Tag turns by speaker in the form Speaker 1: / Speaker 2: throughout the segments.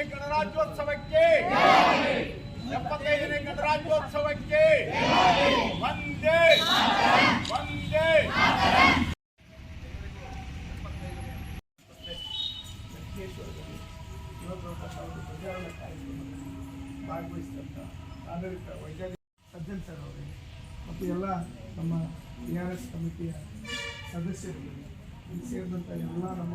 Speaker 1: ಎಪ್ಪತ್ತೈದನೇ ಗಣರಾಜ್ಯೋತ್ಸವಕ್ಕೆ. ಎಪ್ಪತ್ತೈದನೇ ಗಣರಾಜ್ಯೋತ್ಸವಕ್ಕೆ. ಒಂದೇ ಒಂದೇ ಭಾಗವಹಿಸಿದಂಥ ಮತ್ತು ಎಲ್ಲ ನಮ್ಮ ಟಿ ಆರ್ ಎಸ್ ಕಮಿಟಿಯ ಸದಸ್ಯರಿಗೆ ಸೇರಿದಂಥ ಎಲ್ಲ ನಮ್ಮ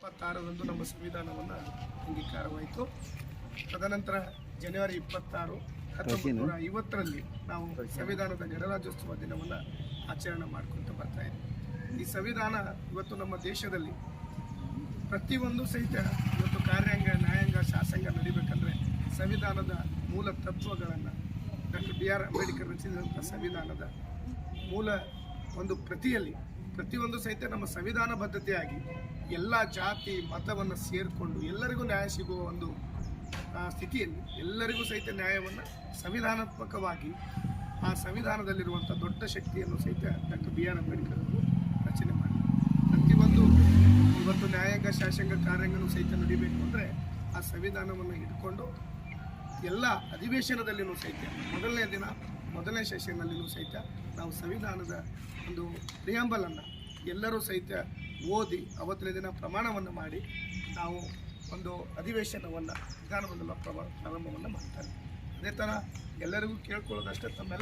Speaker 1: ಇಪ್ಪತ್ತಾರರಂದು ನಮ್ಮ ಸಂವಿಧಾನವನ್ನು ಅಂಗೀಕಾರವಾಯಿತು. ತದನಂತರ ಜನವರಿ ಇಪ್ಪತ್ತಾರು, ಹತ್ತೊಂಬತ್ತು ಐವತ್ತರಲ್ಲಿ ನಾವು ಸಂವಿಧಾನದ ಗಣರಾಜ್ಯೋತ್ಸವ ದಿನವನ್ನು ಆಚರಣೆ ಮಾಡ್ಕೊತ ಬರ್ತಾ ಇದ್ದೀವಿ ಈ ಸಂವಿಧಾನ ಇವತ್ತು ನಮ್ಮ ದೇಶದಲ್ಲಿ ಪ್ರತಿಯೊಂದು ಸಹಿತ ಇವತ್ತು ಕಾರ್ಯಾಂಗ, ನ್ಯಾಯಾಂಗ, ಶಾಸಂಗ ನಡಿಬೇಕಂದ್ರೆ ಸಂವಿಧಾನದ ಮೂಲ ತತ್ವಗಳನ್ನು ಡಾಕ್ಟರ್ ಬಿ ಆರ್ ಅಂಬೇಡ್ಕರ್ ರಚಿಸಿದಂಥ ಸಂವಿಧಾನದ ಮೂಲ ಒಂದು ಪ್ರತಿಯಲ್ಲಿ, ಪ್ರತಿಯೊಂದು ಸಹಿತ ನಮ್ಮ ಸಂವಿಧಾನ ಬದ್ಧತೆಯಾಗಿ ಎಲ್ಲ ಜಾತಿ, ಮತವನ್ನು ಸೇರಿಕೊಂಡು ಎಲ್ಲರಿಗೂ ನ್ಯಾಯ ಸಿಗುವ ಒಂದು ಸ್ಥಿತಿಯಲ್ಲಿ ಎಲ್ಲರಿಗೂ ಸಹಿತ ನ್ಯಾಯವನ್ನು ಸಂವಿಧಾನಾತ್ಮಕವಾಗಿ ಆ ಸಂವಿಧಾನದಲ್ಲಿರುವಂಥ ದೊಡ್ಡ ಶಕ್ತಿಯನ್ನು ಸಹಿತ ಡಾಕ್ಟರ್ ಬಿ ಆರ್ ಅಂಬೇಡ್ಕರ್ ಅವರು ರಚನೆ ಮಾಡಿದರು ಪ್ರತಿಯೊಂದು ಇವತ್ತು ನ್ಯಾಯಾಂಗ, ಶಾಸಂಗ ಕಾರ್ಯಾಂಗನೂ ಸಹಿತ ನಡಿಬೇಕು ಅಂದರೆ ಆ ಸಂವಿಧಾನವನ್ನು ಹಿಡ್ಕೊಂಡು ಎಲ್ಲ ಅಧಿವೇಶನದಲ್ಲಿಯೂ ಸಹಿತ, ಮೊದಲನೇ ದಿನ, ಮೊದಲನೇ ಸೆಷನ್ನಲ್ಲಿಯೂ ಸಹಿತ ನಾವು ಸಂವಿಧಾನದ ಒಂದು ಪ್ರಿಯಾಂಬಲನ್ನು ಎಲ್ಲರೂ ಸಹಿತ ಓದಿ, ಅವತ್ತಿನ ದಿನ ಪ್ರಮಾಣವನ್ನು ಮಾಡಿ ನಾವು ಒಂದು ಅಧಿವೇಶನವನ್ನು, ವಿಧಾನಮಂಡಲ ಪ್ರಾರಂಭವನ್ನು ಮಾಡ್ತಾರೆ ಅದೇ ಥರ ಎಲ್ಲರಿಗೂ ಕೇಳ್ಕೊಳ್ಳೋದಷ್ಟೇ ತಮ್ಮೆಲ್ಲ